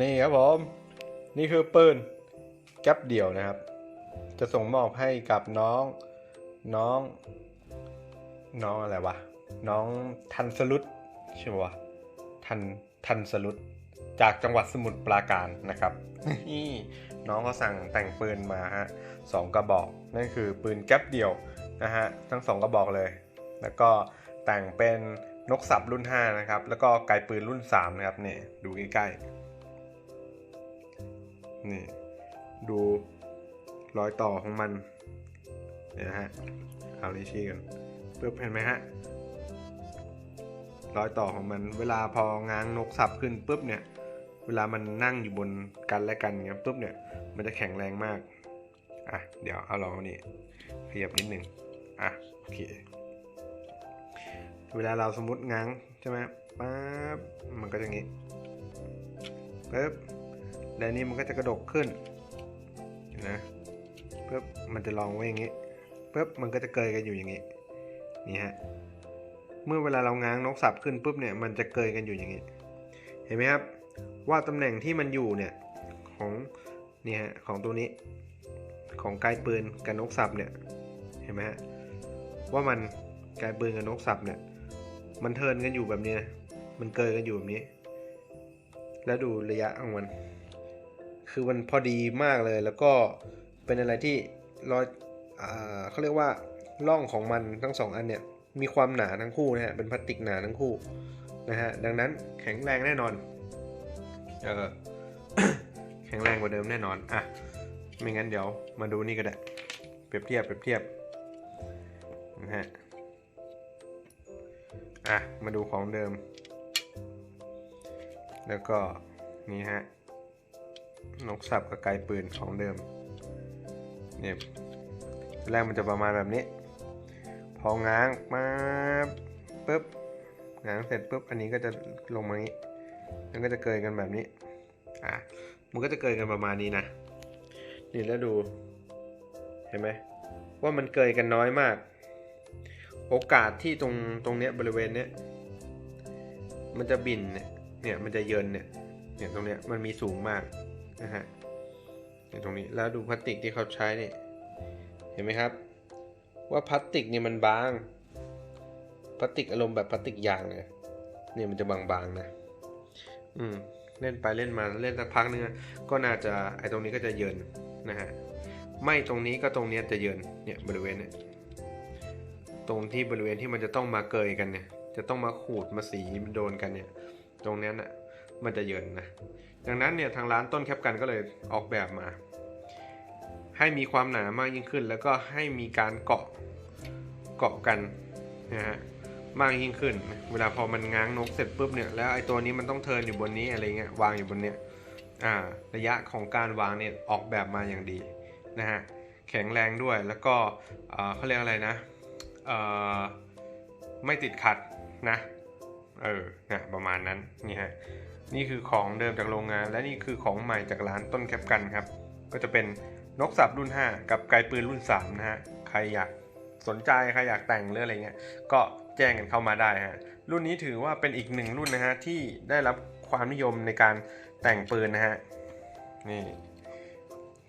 นี่ครับผม นี่คือปืนแก๊ปเดี่ยวนะครับ จะส่งมอบให้กับน้องน้อง น้องอะไรวะ น้องทันสลุดใช่ไหมวะทันทันสลุดจากจังหวัดสมุทรปราการนะครับนี่น้องก็สั่งแต่งปืนมาฮะสองกระบอกนั่นคือปืนแก๊ปเดี่ยวนะฮะทั้งสองกระบอกเลย แล้วก็แต่งเป็นนกสับรุ่น 5 นะครับ แล้วก็ไกปืนรุ่น 3 นะครับนี่ดูใกล้ๆ นี่ ดูรอยต่อของมันเนี่ยนะฮะเอาลิชี่กันปึ๊บเห็นไหมฮะรอยต่อของมัน เวลาพอง้างนกสับขึ้นปุ๊บเนี่ย เวลามันนั่งอยู่บนกันและกันเงี้ยปุ๊บเนี่ย มันจะแข็งแรงมาก อะ เดี๋ยวเอาลองนี่ขยับนิดหนึ่งอะโอเค เวลาเราสมมติง้างใช่ไหมปั๊บ มันก็จะงงี้ปึ๊บ แล้วนี่มันก็จะกระดกขึ้นนะปึ๊บมันจะลองไว้อย่างงี้ปึ๊บมันก็จะเกยกันอยู่อย่างงี้นี่ฮะเมื่อเวลาเราง้างนกสับขึ้นปุ๊บเนี่ยมันจะเกยกันอยู่อย่างงี้ เห็นไหมครับว่าตำแหน่งที่มันอยู่เนี่ยของนี่ฮะของตัวนี้ของไกลปืนกับนกสับเนี่ยเห็นไหมฮะว่ามันไกลปืนกับนกสับเนี่ยมันเทินกันอยู่แบบนี้นะมันเกยกันอยู่แบบนี้ แล้วดูระยะของมัน คือมันพอดีมากเลย แล้วก็เป็นอะไรที่รอยอ่าเขาเรียกว่าร่องของมันทั้งสองอันเนี่ยมีความหนาทั้งคู่นะฮะเป็นพลาสติกหนาทั้งคู่นะฮะดังนั้นแข็งแรงแน่นอนเออแข็งแรงกว่าเดิมแน่นอนอะไม่งั้นเดี๋ยวมาดูนี่ก็ได้เปรียบเทียบเปรียบเทียบนะฮะอะมาดูของเดิม แล้วก็นี่ฮะ นกสับกับไกปืนของเดิมเนี่ยแรกมันจะประมาณแบบนี้ พอง้างมาปุ๊บง้างเสร็จปุ๊บอันนี้ก็จะลงมานี้มันก็จะเกยกันแบบนี้อะมันก็จะเกยกันประมาณนี้นะนี่แล้วดูเห็นไหมว่ามันเกยกันน้อยมาก โอกาสที่ตรงตรงเนี้ยบริเวณเนี้ยมันจะบินเนี่ยเนี่ยมันจะเยินเนี่ยเนี่ยตรงเนี้ยมันมีสูงมาก นะฮะเนี่ตรงนี้แล้วดูพลาสติกที่เขาใช้เนี่ยเห็นไหมครับ ว่าพลาสติกเนี่ยมันบางพลาสติกอารมณ์แบบพลาสติกยางเลยเนี่ยมันจะบางๆนะอืมเล่นไปเล่นมาเล่นสักพักนึงก็น่าจะไอ้ตรงนี้ก็จะเยินนะฮะไม่ตรงนี้ก็ตรงเนี้ยจะเยินเนี่ยบริเวณเนี่ยตรงที่บริเวณที่มันจะต้องมาเกยกันเนี่ย จะต้องมาขูดมาสีมันโดนกันเนี่ย ตรงเนี้ยน่ะ มันจะเยินนะดังนั้นเนี่ยทางร้านต้นแคปกันก็เลยออกแบบมา ให้มีความหนามากยิ่งขึ้น แล้วก็ให้มีการเกาะเกาะกันนะฮะมากยิ่งขึ้น เวลาพอมันง้างนกเสร็จปุ๊บเนี่ยแล้วไอ้ตัวนี้มันต้องเทินอยู่บนนี้อะไรเงี้ยวางอยู่บนเนี้ยอ่าระยะของการวางเนี่ยออกแบบมาอย่างดีนะฮะแข็งแรงด้วยแล้วก็เขาเรียกอะไรนะไม่ติดขัดนะ เออนะประมาณนั้นนี่ฮะนี่คือของเดิมจากโรงงาน และนี่คือของใหม่จากร้านต้นแคปกันครับ ก็จะเป็นนกสับรุ่น 5 กับไกปืนรุ่น3นะฮะใครอยากสนใจใครอยากแต่งหรืออะไรเงี้ยก็แจ้งกันเข้ามาได้ฮะรุ่นนี้ถือว่าเป็นอีกหนึ่งรุ่นนะฮะที่ได้รับความนิยมในการแต่งปืนนะฮะนี่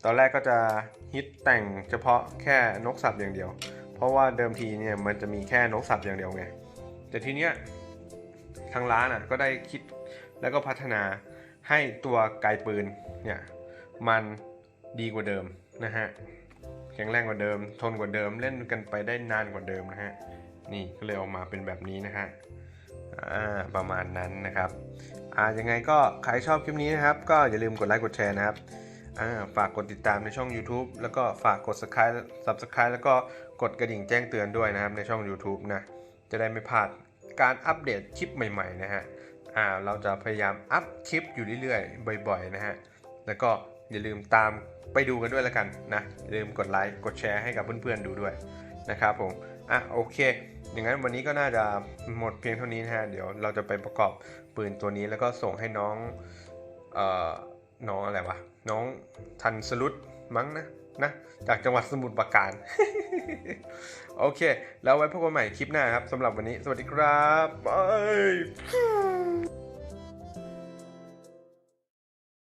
ตอนแรกก็จะฮิตแต่งเฉพาะแค่นกสับอย่างเดียว เพราะว่าเดิมทีเนี่ยมันจะมีแค่นกสับอย่างเดียวไงแต่ทีเนี้ย ทางร้านอะก็ได้คิดแล้วก็พัฒนาให้ตัวไกปืนเนี่ยมันดีกว่าเดิมนะฮะแข็งแรงกว่าเดิม ทนกว่าเดิมเล่นกันไปได้นานกว่าเดิมนะฮะนี่ก็เลยออกมาเป็นแบบนี้นะฮะประมาณนั้นนะครับอ่ายังไงก็ใครชอบคลิปนี้นะครับ ก็อย่าลืมกดไลค์กดแชร์นะครับฝากกดติดตามในช่อง YouTube แล้วก็ฝากกด subscribe subscribe แล้วก็กดกระดิ่งแจ้งเตือนด้วยนะครับในช่อง YouTube นะ จะได้ไม่พลาด การอัปเดตคลิปใหม่ๆนะฮะอ่าเราจะพยายามอัพคลิปอยู่เรื่อยๆ บ่อยๆนะฮะแล้วก็อย่าลืมตามไปดูกันด้วยแล้วกันนะอย่าลืมกดไลค์กดแชร์ให้กับเพื่อนๆดูด้วยนะครับผมอะโอเค อย่างนั้นวันนี้ก็น่าจะหมดเพียงเท่านี้นะฮะเดี๋ยวเราจะไปประกอบปืนตัวนี้แล้วก็ส่งให้น้องเอ่อน้องอะไรวะน้องทันสลุดมั้งนะ นะจากจังหวัดสมุทรปราการ โอเค แล้วไว้พบกันใหม่คลิปหน้าครับสำหรับวันนี้ สวัสดีครับบาย